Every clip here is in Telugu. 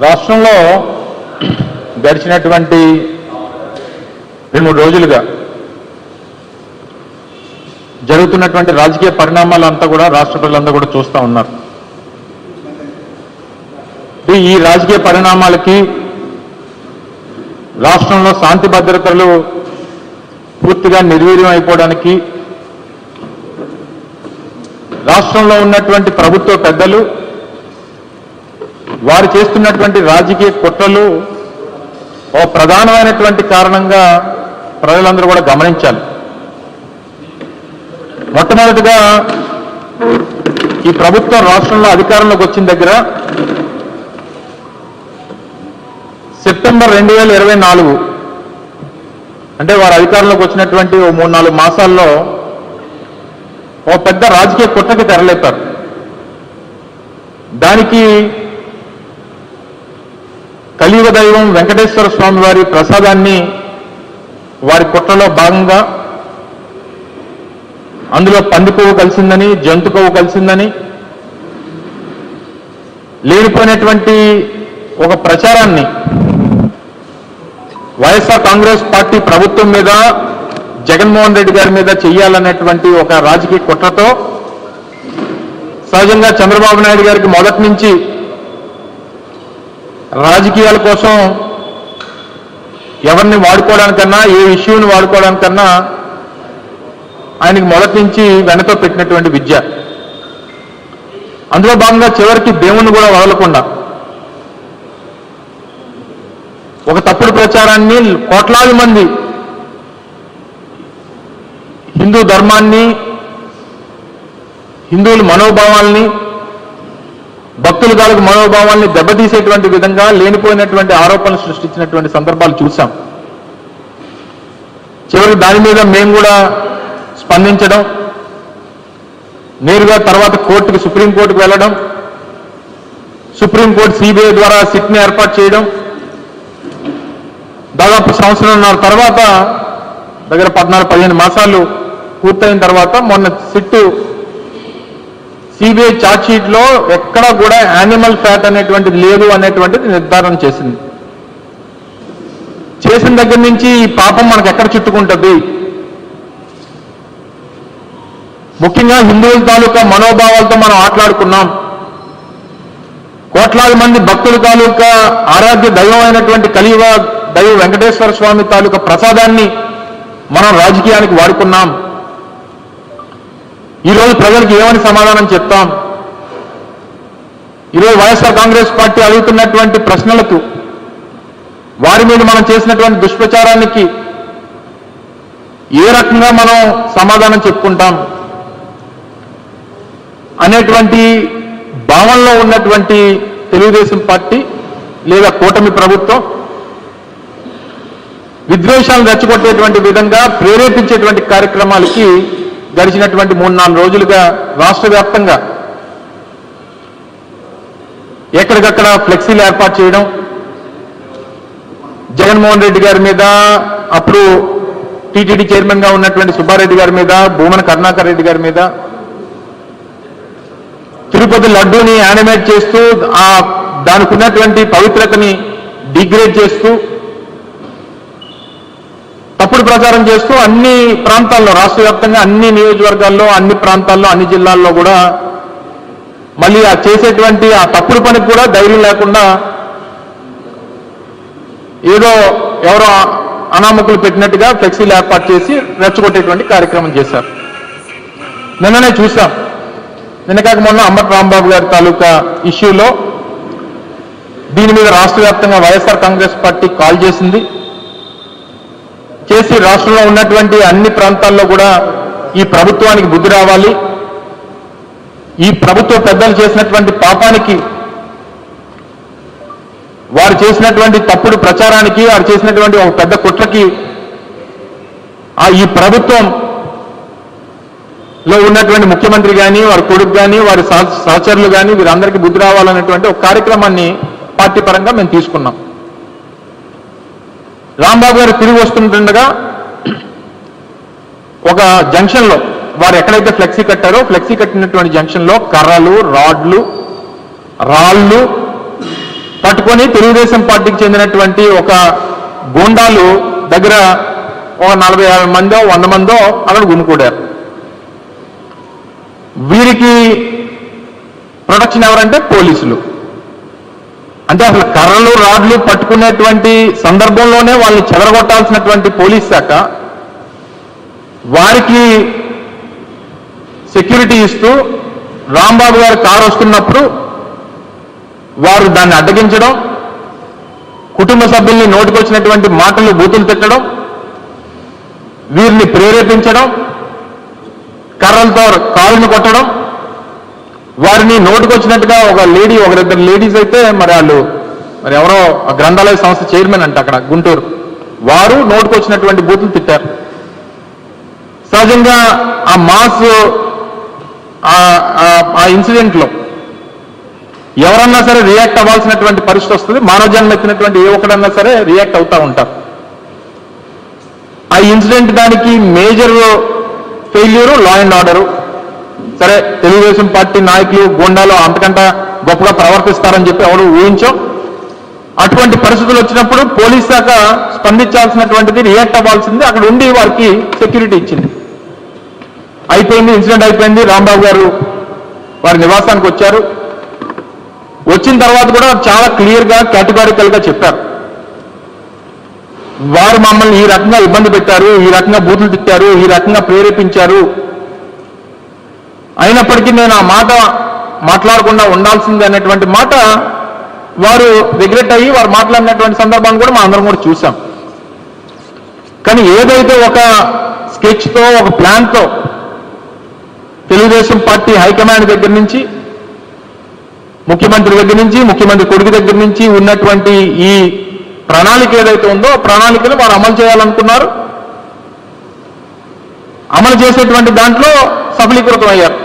రాష్ట్రంలో గడిచినటువంటి రెండు మూడు రోజులుగా జరుగుతున్నటువంటి రాజకీయ పరిణామాలంతా కూడా రాష్ట్ర ప్రజలంతా కూడా చూస్తూ ఉన్నారు. ఈ- ఈ రాజకీయ పరిణామాలకి రాష్ట్రంలో శాంతి భద్రతలు పూర్తిగా నిర్వీర్యం అయిపోవడానికి రాష్ట్రంలో ఉన్నటువంటి ప్రభుత్వ పెద్దలు వారు చేస్తున్నటువంటి రాజకీయ కుట్రలు ఓ ప్రధానమైనటువంటి కారణంగా ప్రజలందరూ కూడా గమనించాలి. మొట్టమొదటిగా ఈ ప్రభుత్వం రాష్ట్రంలో అధికారంలోకి వచ్చిన దగ్గర సెప్టెంబర్ రెండు వేల ఇరవై నాలుగు అంటే వారు అధికారంలోకి వచ్చినటువంటి ఓ మూడు నాలుగు మాసాల్లో ఓ పెద్ద రాజకీయ కుట్రకి తెరలేపారు. దానికి కలియుగ దైవం వెంకటేశ్వర స్వామి వారి ప్రసాదాన్ని వారి కుట్రలో భాగంగా అందులో పందికొవ్వు కలిసిందని జంతు కొవ్వు కలిసిందని లేనిపోయినటువంటి ఒక ప్రచారాన్ని వైఎస్ఆర్ కాంగ్రెస్ పార్టీ ప్రభుత్వం మీద జగన్మోహన్ రెడ్డి గారి మీద చేయాలన్నటువంటి ఒక రాజకీయ కుట్రతో సహజంగా చంద్రబాబు నాయుడు గారికి మొదటి నుంచి రాజకీయాల కోసం ఎవరిని వాడుకోవడానికన్నా ఏ ఇష్యూని వాడుకోవడానికన్నా ఆయనకి మొదటి నుంచి వెనక పెట్టినటువంటి విద్య. అందులో భాగంగా చివరికి దేవుణ్ణి కూడా వదలకుండా. ఒక తప్పుడు ప్రచారాన్ని కోట్లాది మంది హిందూ ధర్మాన్ని హిందువుల మనోభావాల్ని భక్తుల తాలూకు మనోభావాల్ని దెబ్బతీసేటువంటి విధంగా లేనిపోయినటువంటి ఆరోపణలు సృష్టించినటువంటి సందర్భాలు చూశాం. చివరికి దాని మీద మేము కూడా స్పందించడం నేరుగా తర్వాత కోర్టుకి సుప్రీంకోర్టుకు వెళ్ళడం సుప్రీంకోర్టు సిబిఐ ద్వారా సిట్ని ఏర్పాటు చేయడం దాదాపు సంవత్సరంన్నర తర్వాత దగ్గర పద్నాలుగు పదిహేను మాసాలు పూర్తయిన తర్వాత మొన్న సిట్టు సిబిఐ ఛార్జ్షీట్లో ఎక్కడ కూడా యానిమల్ ఫ్యాట్ అనేటువంటిది లేదు అనేటువంటిది నిర్ధారణ చేసింది. చేసిన దగ్గర నుంచి ఈ పాపం మనకు ఎక్కడ చుట్టుకుంటుంది? ముఖ్యంగా హిందువుల తాలూకా మనోభావాలతో మనం ఆటలాడుకున్నాం. కోట్లాది మంది భక్తుల తాలూకా ఆరాధ్య దైవం అయినటువంటి కలియుగ దైవ వెంకటేశ్వర స్వామి తాలూకా ప్రసాదాన్ని మనం రాజకీయానికి వాడుకున్నాం. ఈరోజు ప్రజలకు ఏమని సమాధానం చెప్తాం? ఈరోజు వైఎస్ఆర్ కాంగ్రెస్ పార్టీ అడుగుతున్నటువంటి ప్రశ్నలకు వారి మీద మనం చేసినటువంటి దుష్ప్రచారానికి ఏ రకంగా మనం సమాధానం చెప్పుకుంటాం? అనేటువంటి భావనలో ఉన్నటువంటి తెలుగుదేశం పార్టీ లేదా కూటమి ప్రభుత్వం విద్వేషాలను రెచ్చగొట్టేటువంటి విధంగా ప్రేరేపించేటువంటి కార్యక్రమాలకి గడిచినటువంటి మూడు నాలుగు రోజులుగా రాష్ట్ర వ్యాప్తంగా ఎక్కడికక్కడ ఫ్లెక్సీలు ఏర్పాటు చేయడం జగన్మోహన్ రెడ్డి గారి మీద అప్పుడు టీటీడీ చైర్మన్గా ఉన్నటువంటి సుబ్బారెడ్డి గారి మీద భూమన కరుణాకర్ రెడ్డి గారి మీద తిరుపతి లడ్డూని యానిమేట్ చేస్తూ ఆ దానికి ఉన్నటువంటి పవిత్రతని డిగ్రేడ్ చేస్తూ తప్పుడు ప్రచారం చేస్తూ అన్ని ప్రాంతాల్లో రాష్ట్ర వ్యాప్తంగా అన్ని నియోజకవర్గాల్లో అన్ని ప్రాంతాల్లో అన్ని జిల్లాల్లో కూడా మళ్ళీ ఆ చేసేటువంటి ఆ తప్పుడు పనికి కూడా ధైర్యం లేకుండా ఏదో ఎవరో అనామకులు పెట్టినట్టుగా ఫ్లెక్సీలు ఏర్పాటు చేసి రెచ్చగొట్టేటువంటి కార్యక్రమం చేశారు. నిన్ననే చూసాం నిన్న కాక మొన్న అంబట్ రాంబాబు గారి తాలూకా ఇష్యూలో దీని మీద రాష్ట్ర వ్యాప్తంగా వైఎస్ఆర్ కాంగ్రెస్ పార్టీ కాల్ చేసింది. చేసి రాష్ట్రంలో ఉన్నటువంటి అన్ని ప్రాంతాల్లో కూడా ఈ ప్రభుత్వానికి బుద్ధి రావాలి. ఈ ప్రభుత్వ పెద్దలు చేసినటువంటి పాపానికి వారు చేసినటువంటి తప్పుడు ప్రచారానికి వారు చేసినటువంటి ఒక పెద్ద కుట్రకి ఆ ఈ ప్రభుత్వం లో ఉన్నటువంటి ముఖ్యమంత్రి కానీ వారి కొడుకు కానీ వారి సహ- సహచరులు కానీ వీరందరికీ బుద్ధి రావాలనేటువంటి ఒక కార్యక్రమాన్ని పార్టీ పరంగా మేము తీసుకున్నాం. రాంబాబు గారు తిరిగి వస్తుంటుండగా ఒక జంక్షన్లో వారు ఎక్కడైతే ఫ్లెక్సీ కట్టారో ఫ్లెక్సీ కట్టినటువంటి జంక్షన్లో కర్రలు రాడ్లు రాళ్ళు పట్టుకొని తెలుగుదేశం పార్టీకి చెందినటువంటి ఒక గూండాలు దగ్గర ఒక నలభై యాభై మందో వంద మందో అక్కడ గుమికూడారు. వీరికి ప్రొటెక్షన్ ఎవరంటే పోలీసులు. అంటే అసలు కర్రలు రాడ్లు పట్టుకునేటువంటి సందర్భంలోనే వాళ్ళు చెదరగొట్టాల్సినటువంటి పోలీస్ శాఖ వారికి సెక్యూరిటీ ఇస్తూ రాంబాబు గారు కారు వస్తున్నప్పుడు వారు దాన్ని అడ్డగించడం కుటుంబ సభ్యుల్ని నోటికొచ్చినటువంటి మాటలు బూతులు తిట్టడం వీరిని ప్రేరేపించడం కర్రలతో కాళ్ళను కొట్టడం వారిని నోటుకొచ్చినట్టుగా ఒక లేడీ ఒకరిద్దరు లేడీస్ అయితే మరి వాళ్ళు మరి ఎవరో ఆ గ్రంథాలయ సంస్థ చైర్మన్ అంట అక్కడ గుంటూరు. వారు నోటుకొచ్చినటువంటి బూతులు తిట్టారు. సహజంగా ఆ మాస్ ఆ- ఆ- ఆ ఇన్సిడెంట్లో ఎవరన్నా సరే రియాక్ట్ అవ్వాల్సినటువంటి పరిస్థితి వస్తుంది. మానవ జన్మ ఎత్తినటువంటి ఏ ఒక్కడన్నా సరే రియాక్ట్ అవుతా ఉంటారు. ఆ ఇన్సిడెంట్ దానికి major failure law and order సరే తెలుగుదేశం పార్టీ నాయకులు గోండాలో అంతకంటే గొప్పగా ప్రవర్తిస్తారని చెప్పి ఎవరు ఊహించాం? అటువంటి పరిస్థితులు వచ్చినప్పుడు పోలీస్ శాఖ స్పందించాల్సినటువంటిది రియాక్ట్ అవ్వాల్సింది. అక్కడ ఉండి వారికి సెక్యూరిటీ ఇచ్చింది. అయిపోయింది ఇన్సిడెంట్ అయిపోయింది. రాంబాబు గారు వారి నివాసానికి వచ్చారు. వచ్చిన తర్వాత కూడా చాలా క్లియర్గా కేటగారికల్గా చెప్పారు. వారు మమ్మల్ని ఈ రకంగా ఇబ్బంది పెట్టారు ఈ రకంగా బూతులు తిట్టారు ఈ రకంగా ప్రేరేపించారు. అయినప్పటికీ నేను ఆ మాట మాట్లాడకుండా ఉండాల్సింది అనేటువంటి మాట వారు రిగ్రెట్ అయ్యి వారు మాట్లాడినటువంటి సందర్భాన్ని కూడా మా అందరం కూడా చూసాం. కానీ ఏదైతే ఒక స్కెచ్తో ఒక ప్లాన్తో తెలుగుదేశం పార్టీ హైకమాండ్ దగ్గర నుంచి ముఖ్యమంత్రి దగ్గర నుంచి ముఖ్యమంత్రి కొడుకు దగ్గర నుంచి ఉన్నటువంటి ఈ ప్రణాళిక ఏదైతే ఉందో ప్రణాళికను వారు అమలు చేయాలనుకున్నారు. అమలు చేసేటువంటి దాంట్లో సఫలీకృతం అయ్యారు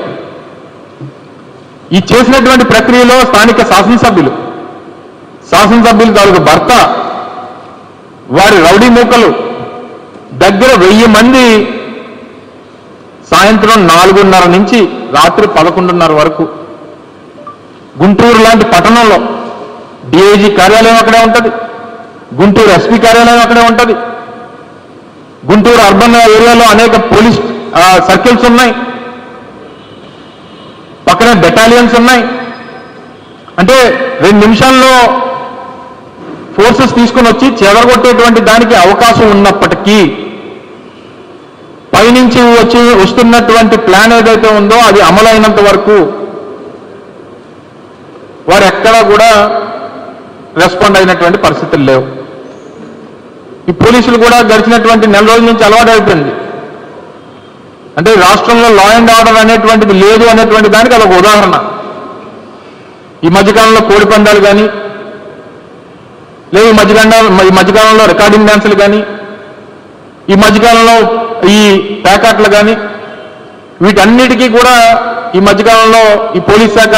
ఈ చేసినటువంటి ప్రక్రియలో స్థానిక శాసనసభ్యులు శాసనసభ్యులు తాలూకు భర్త వారి రౌడీ మూకలు దగ్గర వెయ్యి మంది సాయంత్రం నాలుగున్నర నుంచి రాత్రి పదకొండున్నర వరకు గుంటూరు లాంటి పట్టణంలో డిఐజీ కార్యాలయం అక్కడే ఉంటుంది గుంటూరు ఎస్పీ కార్యాలయం అక్కడే ఉంటుంది గుంటూరు అర్బన్ ఏరియాలో అనేక పోలీస్ సర్కిల్స్ ఉన్నాయి. ఉన్నాయి బెటాలియన్స్ ఉన్నాయి. అంటే రెండు నిమిషాల్లో ఫోర్సెస్ తీసుకొని వచ్చి చెదరగొట్టేటువంటి దానికి అవకాశం ఉన్నప్పటికీ పైనుంచి వచ్చి వస్తున్నటువంటి ప్లాన్ ఏదైతే ఉందో అది అమలైనంత వరకు వారు ఎక్కడా కూడా రెస్పాండ్ అయినటువంటి పరిస్థితులు లేవు. ఈ పోలీసులు కూడా గడిచినటువంటి నెల రోజుల నుంచి అలవాటు అయిపోయింది అంటే రాష్ట్రంలో లా అండ్ ఆర్డర్ అనేటువంటిది లేదు అనేటువంటి దానికి అదొక ఉదాహరణ. ఈ మధ్యకాలంలో కోడి పందాలు కానీ లేదు ఈ మధ్యకాలంలో ఈ మధ్యకాలంలో రికార్డింగ్ డ్యాన్సులు కానీ ఈ మధ్యకాలంలో ఈ ప్యాకాట్లు కానీ వీటన్నిటికీ కూడా ఈ మధ్యకాలంలో ఈ పోలీస్ శాఖ